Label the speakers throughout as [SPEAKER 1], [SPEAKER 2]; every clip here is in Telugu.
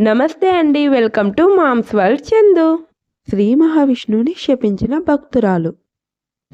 [SPEAKER 1] నమస్తే అండి welcome to moms world Chandu. Shri మహావిష్ణువుని శపించిన భక్తురాలు.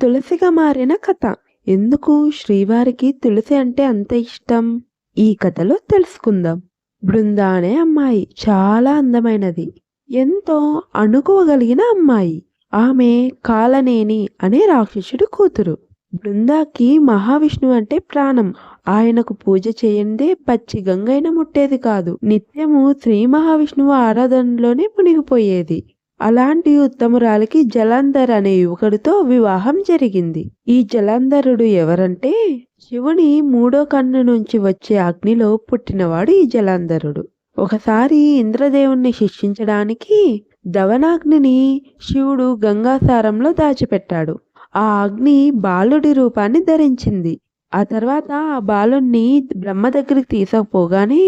[SPEAKER 1] తులసిగా మారిన కథ. ఎందుకు శ్రీవారికి తులసి అంటే అంత ఇష్టం? ఈ కథలో తెలుసుకుందాం. బృందా అనే అమ్మాయి చాలా అందమైనది. ఎంతో అణుకోగలిగిన అమ్మాయి. ఆమె కాలనేని అనే రాక్షసుడి కూతురు. బృందాకి మహావిష్ణువు అంటే ప్రాణం. ఆయనకు పూజ చేయందే పచ్చి గంగైన ముట్టేది కాదు. నిత్యము శ్రీ మహావిష్ణువు ఆరాధనలోనే మునిగిపోయేది. అలాంటి ఉత్తమురాలికి జలంధర్ అనే యువకుడితో వివాహం జరిగింది. ఈ జలంధరుడు ఎవరంటే శివుని మూడో కన్ను నుంచి వచ్చే అగ్నిలో పుట్టినవాడు ఈ జలంధరుడు. ఒకసారి ఇంద్రదేవుణ్ణి శిక్షించడానికి దవనాగ్నిని శివుడు గంగాసారంలో దాచిపెట్టాడు. ఆ అగ్ని బాలుడి రూపాన్ని ధరించింది. ఆ తర్వాత ఆ బాలుణ్ణి బ్రహ్మ దగ్గరికి తీసుకుపోగానే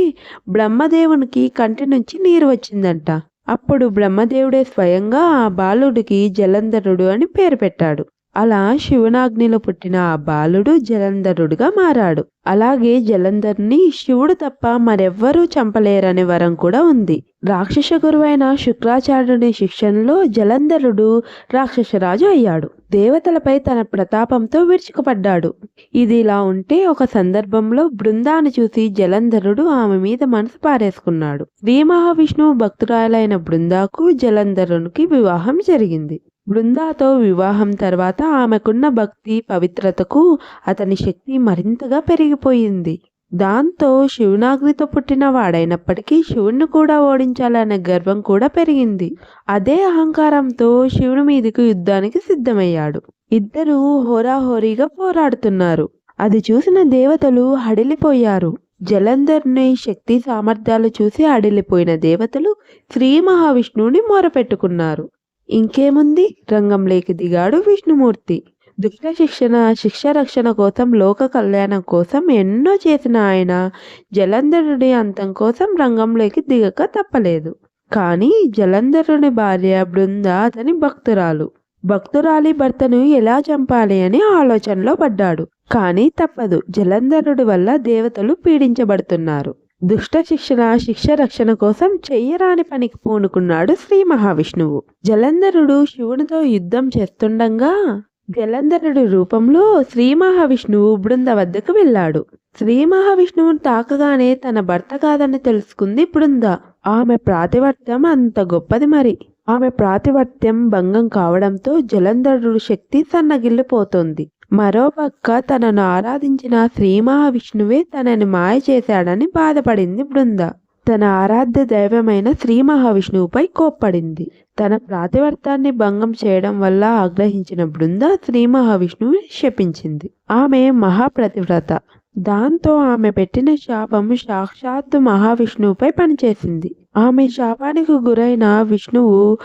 [SPEAKER 1] బ్రహ్మదేవునికి కంటి నుంచి నీరు వచ్చిందంట. అప్పుడు బ్రహ్మదేవుడే స్వయంగా ఆ బాలుడికి జలంధరుడు అని పేరు పెట్టాడు. అలా శివునాగ్నిలో పుట్టిన ఆ బాలుడు జలంధరుడుగా మారాడు. అలాగే జలంధర్ని శివుడు తప్ప మరెవ్వరూ చంపలేరనే వరం కూడా ఉంది. రాక్షస గురువైన శుక్రాచార్యుని శిక్షణలో జలంధరుడు రాక్షసరాజు అయ్యాడు. దేవతలపై తన ప్రతాపంతో విరుచుకుపడ్డాడు. ఇది ఇలా ఉంటే ఒక సందర్భంలో బృందాన్ని చూసి జలంధరుడు ఆమె మీద మనసు పారేసుకున్నాడు. శ్రీ మహావిష్ణువు భక్తురాలైన బృందాకు జలంధరునికి వివాహం జరిగింది. బృందాతో వివాహం తర్వాత ఆమెకున్న భక్తి పవిత్రతకు అతని శక్తి మరింతగా పెరిగిపోయింది. దాంతో శివునాగ్నితో పుట్టిన వాడైనప్పటికీ శివుణ్ణి కూడా ఓడించాలనే గర్వం కూడా పెరిగింది. అదే అహంకారంతో శివుని మీదకు యుద్ధానికి సిద్ధమయ్యాడు. ఇద్దరూ హోరాహోరీగా పోరాడుతున్నారు. అది చూసిన దేవతలు హడిలిపోయారు. జలంధర్ని శక్తి సామర్థ్యాలు చూసి అడిలిపోయిన దేవతలు శ్రీ మహావిష్ణువుని మొరపెట్టుకున్నారు. ఇంకేముంది? రంగంలోకి దిగాడు విష్ణుమూర్తి. దుష్ట శిక్షణ శిక్ష రక్షణ కోసం లోక కళ్యాణం కోసం ఎన్నో చేసిన ఆయన జలంధరుడి అంతం కోసం రంగంలోకి దిగక తప్పలేదు. కానీ జలంధరుని భార్య బృంద అతని భక్తురాలు. భక్తురాలి భర్తను ఎలా చంపాలి అని ఆలోచనలో పడ్డాడు. కానీ తప్పదు జలంధరుడి వల్ల దేవతలు పీడించబడుతున్నారు. దుష్ట శిక్షణ శిక్ష రక్షణ కోసం చెయ్యరాని పనికి పూనుకున్నాడు శ్రీ మహావిష్ణువు. జలంధరుడు శివునితో యుద్ధం చేస్తుండగా జలంధరుడి రూపంలో శ్రీ మహావిష్ణువు బృంద వద్దకు వెళ్ళాడు. శ్రీ మహావిష్ణువును తాకగానే తన భర్త కాదని తెలుసుకుంది బృంద. ఆమె ప్రాతివర్త్యం అంత గొప్పది మరి. ఆమె ప్రాతివర్త్యం భంగం కావడంతో జలంధరుడు శక్తి సన్నగిల్లిపోతుంది. మరోపక్క తనను ఆరాధించిన శ్రీ మహావిష్ణువే తనని మాయ చేశాడని బాధపడింది బృంద. తన ఆరాధ్య దైవమైన శ్రీ మహావిష్ణువుపై కోప్పడింది. తన ప్రాతివర్తాన్ని భంగం చేయడం వల్ల ఆగ్రహించిన బృంద శ్రీ మహావిష్ణువుని శపించింది. ఆమె మహాప్రతివ్రత. దాంతో ఆమె పెట్టిన శాపం సాక్షాత్తు మహావిష్ణువుపై పనిచేసింది. ఆమె శాపానికి గురైన విష్ణువు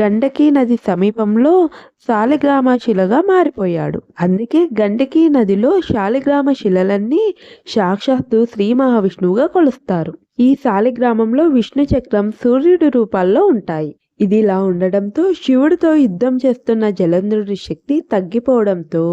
[SPEAKER 1] గండకీ నది సమీపంలో శాలిగ్రామ శిలగా మారిపోయాడు. అందుకే గండకీ నదిలో శాలిగ్రామ శిలలన్నీ సాక్షాత్తు శ్రీ మహావిష్ణువుగా కొలుస్తారు. ఈ శాలిగ్రామంలో విష్ణు చక్రం సూర్యుడి రూపాల్లో ఉంటాయి. ఇది ఇలా ఉండడంతో శివుడితో యుద్ధం చేస్తున్న జలంధరుడి శక్తి తగ్గిపోవడంతో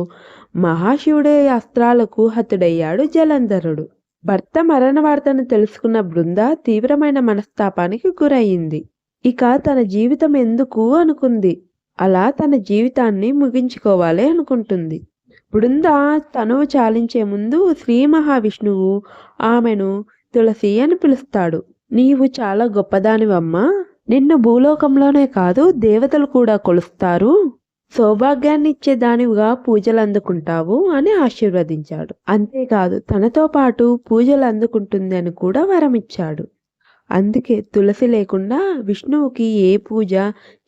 [SPEAKER 1] మహాశివుడి అస్త్రాలకు హతుడయ్యాడు జలంధరుడు. భర్త మరణ వార్తను తెలుసుకున్న బృంద తీవ్రమైన మనస్తాపానికి గురయ్యింది ఇక తన జీవితం ఎందుకు అనుకుంది? అలా తన జీవితాన్ని ముగించుకోవాలి అనుకుంటుంది. బృంద తనువు చాలించే ముందు శ్రీ మహావిష్ణువు ఆమెను తులసి అని పిలుస్తాడు. నీవు చాలా గొప్పదానివమ్మా. నిన్ను భూలోకంలోనే కాదు దేవతలు కూడా కొలుస్తారు. సౌభాగ్యాన్ని ఇచ్చే దానివిగా పూజలు అందుకుంటావు అని ఆశీర్వదించాడు. అంతేకాదు తనతో పాటు పూజలు అందుకుంటుంది అని కూడా వరమిచ్చాడు. అందుకే తులసి లేకుండా విష్ణువుకి ఏ పూజ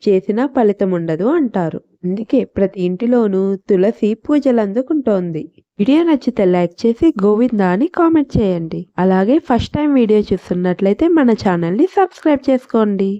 [SPEAKER 1] చేసినా ఫలితం ఉండదు అంటారు. అందుకే ప్రతి ఇంటిలోనూ తులసి పూజలు అందుకుంటోంది. వీడియో నచ్చితే లైక్ చేసి గోవిందా అని కామెంట్ చేయండి. అలాగే ఫస్ట్ టైం వీడియో చూస్తున్నట్లయితే మన ఛానల్ని సబ్స్క్రైబ్ చేసుకోండి.